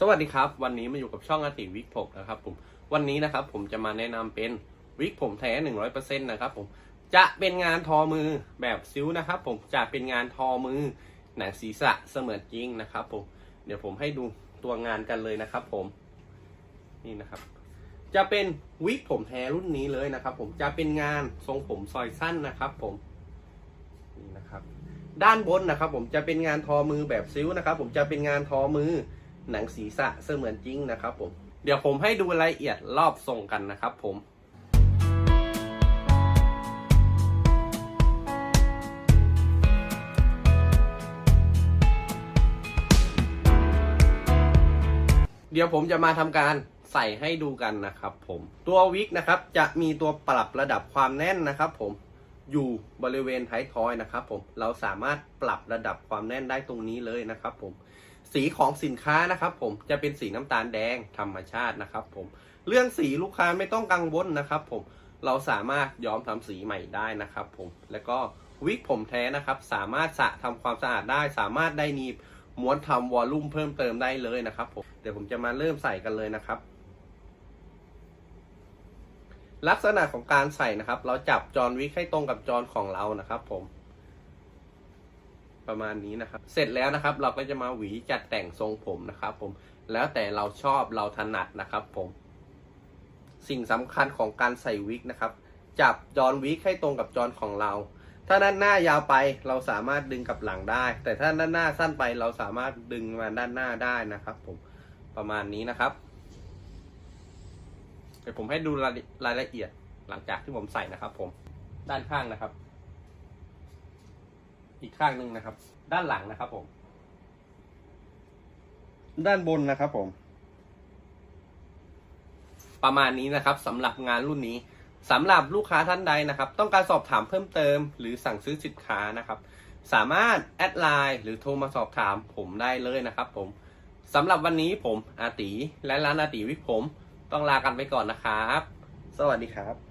สวัสดีครับ วันนี้มาอยู่กับช่องอาติวิกผมนะครับผมวันนี้นะครับผมจะมาแนะนำเป็นวิกผมแท้หนึ่งร้อยเปอร์เซ็นต์นะครับผมจะเป็นงานทอมือแบบซิ้วนะครับผมจะเป็นงานทอมือหนังศีรษะเสมือนจริงนะครับผมเดี๋ยวผมให้ดูตัวงานกันเลยนะครับผมนี่นะครับ จะเป็นวิกผมแท้รุ่นนี้เลยนะครับ ผมจะเป็นงานทรงผมซอยสั้นนะครับ ผมนี่นะครับ ด้านบนนะครับ ผมจะเป็นงานทอมือแบบซิ้วนะครับ ผมจะเป็นงานทอมือ หนังศีรษะเสมือนจริงนะครับผม เดี๋ยวผมให้ดูรายละเอียดรอบทรงกันนะครับผมเดี๋ยวผมจะมาทำการใส่ให้ดูกันนะครับผมตัววิกนะครับจะมีตัวปรับระดับความแน่นนะครับผม อยู่บริเวณท้ายทอยนะครับผมเราสามารถปรับระดับความแน่นได้ตรงนี้เลยนะครับผมสีของสินค้านะครับผมจะเป็นสีน้ำตาลแดงธรรมชาตินะครับผมเรื่องสีลูกค้าไม่ต้องกังวลนะครับผมเราสามารถย้อมทำสีใหม่ได้นะครับผมแล้วก็วิกผมแท้นะครับ สามารถสระทำความสะอาดได้ สามารถได้นีบม้วนทำวอลลุ่มเพิ่มเติมได้เลยนะครับผมเดี๋ยวผมจะมาเริ่มใส่กันเลยนะครับ ลักษณะของการใส่นะครับ เราจับจอนวิกให้ตรงกับจอนของเรานะครับ ผม ประมาณนี้นะครับ เสร็จแล้วนะครับ เราก็จะมาหวีจัดแต่งทรงผมนะครับ ผม แล้วแต่เราชอบเราถนัดนะครับ ผม สิ่งสำคัญของการใส่วิกนะครับ จับจอนวิกให้ตรงกับจอนของเรา ถ้าด้านหน้ายาวไปเราสามารถดึงกับหลังได้ แต่ถ้าด้านหน้าสั้นไปเราสามารถดึงมาด้านหน้าได้นะครับ ผม ประมาณนี้นะครับ ดี๋ยวผมให้ดูรายรายละเอียดหลังจากที่ผมใส่นะครับ ผมด้านข้างนะครับ อีกข้างหนึ่งนะครับ ด้านหลังนะครับ ผม ด้านบนนะครับ ผม ประมาณนี้นะครับสำหรับงานรุ่นนี้สำหรับลูกค้าท่านใดนะครับ ต้องการสอบถามเพิ่มเติม หรือสั่งซื้อสินค้านะครับ สามารถแอดไลน์หรือโทรมาสอบถามผมได้เลยนะครับ ผมสำหรับวันนี้ผมอาติและร้านอาติวิกผม ต้องลากันไปก่อนนะครับ สวัสดีครับ